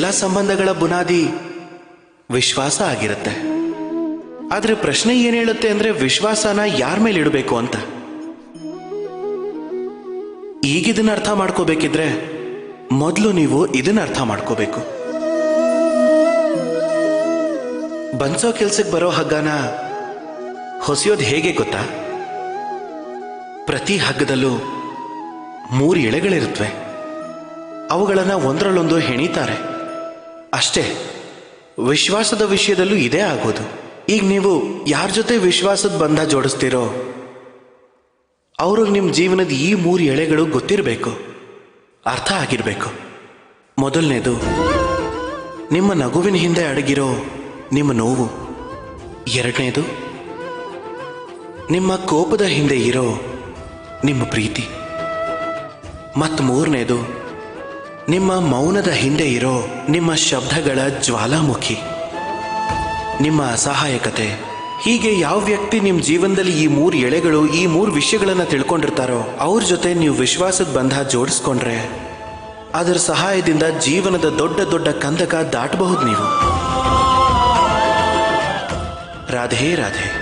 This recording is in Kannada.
ಎಲ್ಲ ಸಂಬಂಧಗಳ ಬುನಾದಿ ವಿಶ್ವಾಸ ಆಗಿರುತ್ತೆ. ಆದ್ರೆ ಪ್ರಶ್ನೆ ಏನ್ ಹೇಳುತ್ತೆ ಅಂದ್ರೆ ವಿಶ್ವಾಸನ ಯಾರ ಮೇಲೆ ಇಡಬೇಕು ಅಂತ? ಈಗ ಇದನ್ನ ಅರ್ಥ ಮಾಡ್ಕೋಬೇಕಿದ್ರೆ ಮೊದಲು ನೀವು ಇದನ್ನ ಅರ್ಥ ಮಾಡ್ಕೋಬೇಕು. ಬನ್ಸೋ ಕೆಲ್ಸಕ್ಕೆ ಬರೋ ಹಗ್ಗನ ಹೊಸೆಯೋದು ಹೇಗೆ ಗೊತ್ತಾ? ಪ್ರತಿ ಹಗ್ಗದಲ್ಲೂ ಮೂರು ಎಳೆಗಳಿರುತ್ತವೆ ಅವುಗಳನ್ನ ಒಂದರಲ್ಲೊಂದು ಹೆಣಿತಾರೆ. ಅಷ್ಟೇ, ವಿಶ್ವಾಸದ ವಿಷಯದಲ್ಲೂ ಇದೇ ಆಗೋದು. ಈಗ ನೀವು ಯಾರ ಜೊತೆ ವಿಶ್ವಾಸದ ಬಂಧ ಜೋಡಿಸ್ತೀರೋ ಅವ್ರಿಗೆ ನಿಮ್ಮ ಜೀವನದ ಈ ಮೂರು ಎಳೆಗಳು ಗೊತ್ತಿರಬೇಕು, ಅರ್ಥ ಆಗಿರಬೇಕು. ಮೊದಲನೇದು, ನಿಮ್ಮ ನಗುವಿನ ಹಿಂದೆ ಅಡಗಿರೋ ನಿಮ್ಮ ನೋವು. ಎರಡನೇದು, ನಿಮ್ಮ ಕೋಪದ ಹಿಂದೆ ಇರೋ ನಿಮ್ಮ ಪ್ರೀತಿ. ಮತ್ತು ಮೂರನೇದು ನಿಮ್ಮ ಮೌನದ ಹಿಂದೆ ಇರೋ ನಿಮ್ಮ ಶಬ್ದಗಳ ಜ್ವಾಲಾಮುಖಿ. ನಿಮ್ಮ ಅಸಹಾಯಕತೆ. ಹೀಗೆ ಯಾವ ವ್ಯಕ್ತಿ ನಿಮ್ಮ ಜೀವನದಲ್ಲಿ ಈ ಮೂರು ಎಳೆಗಳು, ಈ ಮೂರು ವಿಷಯಗಳನ್ನು ತಿಳ್ಕೊಂಡಿರ್ತಾರೋ, ಅವ್ರ ಜೊತೆ ನೀವು ವಿಶ್ವಾಸದ ಬಂಧ ಜೋಡಿಸ್ಕೊಂಡ್ರೆ ಅದರ ಸಹಾಯದಿಂದ ಜೀವನದ ದೊಡ್ಡ ದೊಡ್ಡ ಕಂದಕ ದಾಟಬಹುದು ನೀವು. ರಾಧೆ ರಾಧೆ.